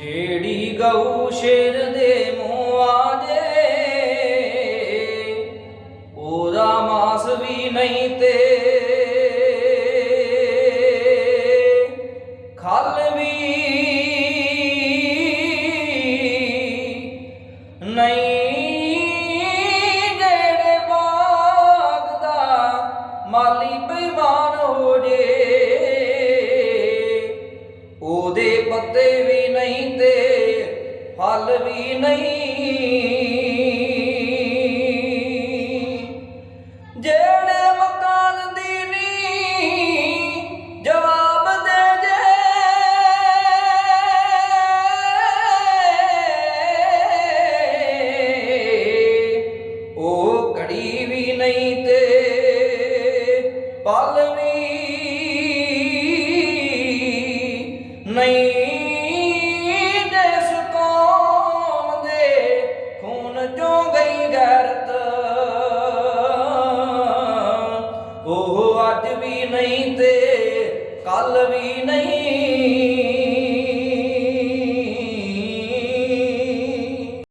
ਜਿਹੜੀ ਗਊ ਸ਼ੇਰ ਦੇ ਮੂੰਹ ਆ ਉਹਦਾ ਮਾਸ ਵੀ ਨਹੀਂ ਤੇ। ਖਲ ਵੀ ਨਹੀਂ ਜਿਹੜੇ ਬਾਗ ਦਾ ਮਾਲੀ ਬੇਈਮਾਨ ਹੋ ਜੇ। ਪੱਤੇ ਵੀ ਨਹੀਂ ਤੇ ਫਲ ਵੀ ਨਹੀਂ। ਜਿਹੜੇ ਮਕਾਨ ਦੀ ਨੀ ਜਵਾਬ ਦੇ ਜੇ। ਉਹ ਕੜੀ ਵੀ ਨਹੀਂ ਤੇ ਪਲ ਵੀ ਨਹੀਂ। ਅੱਜ ਵੀ ਨਹੀਂ ਤੇ ਕੱਲ ਵੀ ਨਹੀਂ